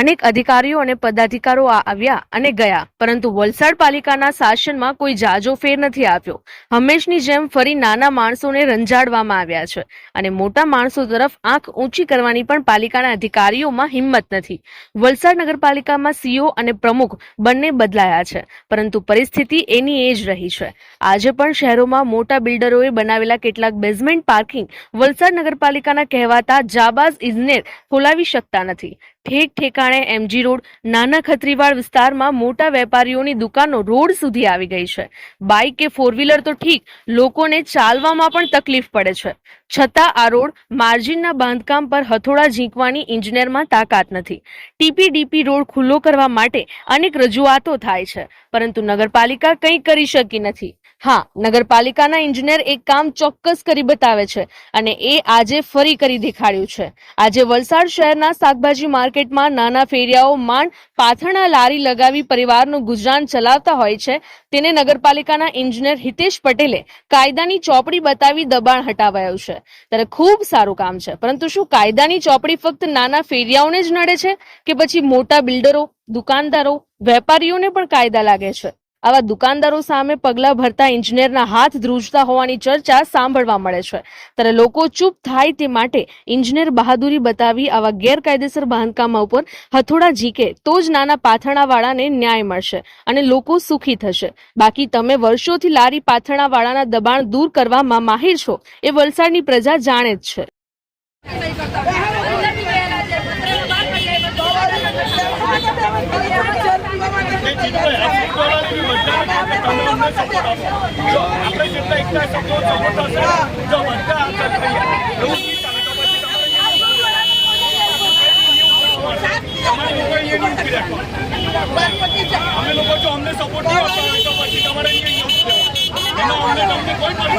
અનેક અધિકારીઓ અને પદાધિકારો આવ્યા અને ગયા. પરંતુ વલસાડ પાલિકાના શાસનમાં કોઈ જાજો ફેર નથી આવ્યો. હંમેશની જેમ ફરી નાના માણસોને રંજાડવામાં આવ્યા છે અને મોટા માણસો તરફ આંખ ઊંચી કરવાની પણ પાલિકાના અધિકારીઓમાં હિંમત નથી. વલસાડ નગરપાલિકામાં સીઓ અને પ્રમુખ બંને બદલાયા છે, પરંતુ પરિસ્થિતિ એની એ જ રહી છે. આજે પણ શહેરોમાં મોટા બિલ્ડરોએ બનાવેલા કેટલાક બેઝમેન્ટ પાર્કિંગ વલસાડ નગરપાલિકાના કહેવાતા જાબાઝ ઇજનેર ખોલાવી શકતા નથી. ઠેક ઠેકાણે એમજી રોડ નાના ખત્રીવાડ વિસ્તારમાં મોટા વેપારીઓની દુકાનો રોડ સુધી આવી ગઈ છે. બાઇક કે ફોર તો ઠીક, લોકોને ચાલવામાં પણ તકલીફ પડે છે. છતાં આ રોડ માર્જિનના બાંધકામ પર હથોડા ઝીંકવાની ઇજનેરમાં તાકાત નથી. ટીપીડીપી રોડ ખુલ્લો કરવા માટે અનેક રજૂઆતો થાય છે, પરંતુ નગરપાલિકા કંઈ કરી શકી નથી. હા, નગરપાલિકાના ઇન્જિનિયર એક કામ ચોક્કસ કરી બતાવે છે અને એ આજે ફરી કરી દેખાડ્યું છે. આજે વલસાડ શહેરના શાકભાજી માર્કેટમાં નાના ફેરિયાઓ માંડ પાથરણા લારી લગાવી પરિવારનું ગુજરાન ચલાવતા હોય છે. તેને નગરપાલિકાના ઇન્જિનિયર હિતેશ પટેલે કાયદાની ચોપડી બતાવી દબાણ હટાવાયું છે. ત્યારે ખૂબ સારું કામ છે. પરંતુ શું કાયદાની ચોપડી ફક્ત નાના ફેરિયાઓને જ નડે છે? કે પછી મોટા બિલ્ડરો, દુકાનદારો, વેપારીઓને પણ કાયદા લાગે છે? આવા દુકાનદારો સામે પગલા ભરતા ઇજનેરના હાથ ધ્રુજતા હોવાની ચર્ચા સાંભળવા મળે છે. ત્યારે લોકો ચૂપ થાય તે માટે ઇજનેર બહાદુરી બતાવી આવા ગેરકાયદેસર બાંધકામ ઉપર હથોડા ઝીકે તો જ નાના પાથરણાવાળાને ન્યાય મળશે અને લોકો સુખી થશે. બાકી તમે વર્ષોથી લારી પાથરણાવાળાના દબાણ દૂર કરવામાં માહિર છો, એ વલસાડની પ્રજા જાણે જ છે. આપણે તમે અમને સપોર્ટ આપો જો આપણે જેટલા એકતા સપોર્ટ સપોર્ટ હશે જો બધા હાજર થઈ જાય એવું નહીં ચાલે તો પછી તમારે અહીંયા નહીં ઉભી રહેવાનું. અમે લોકો જો અમને સપોર્ટ નહીં આપતા હોય તો પછી તમારે અહીંયા નહીં ઉભી રહેવાનું. એમાં અમને તમને કોઈ પણ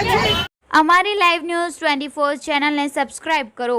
નથી. અમારી લાઈવ ન્યૂઝ ટ્વેન્ટી ફોર ચેનલને સબસ્ક્રાઇબ કરો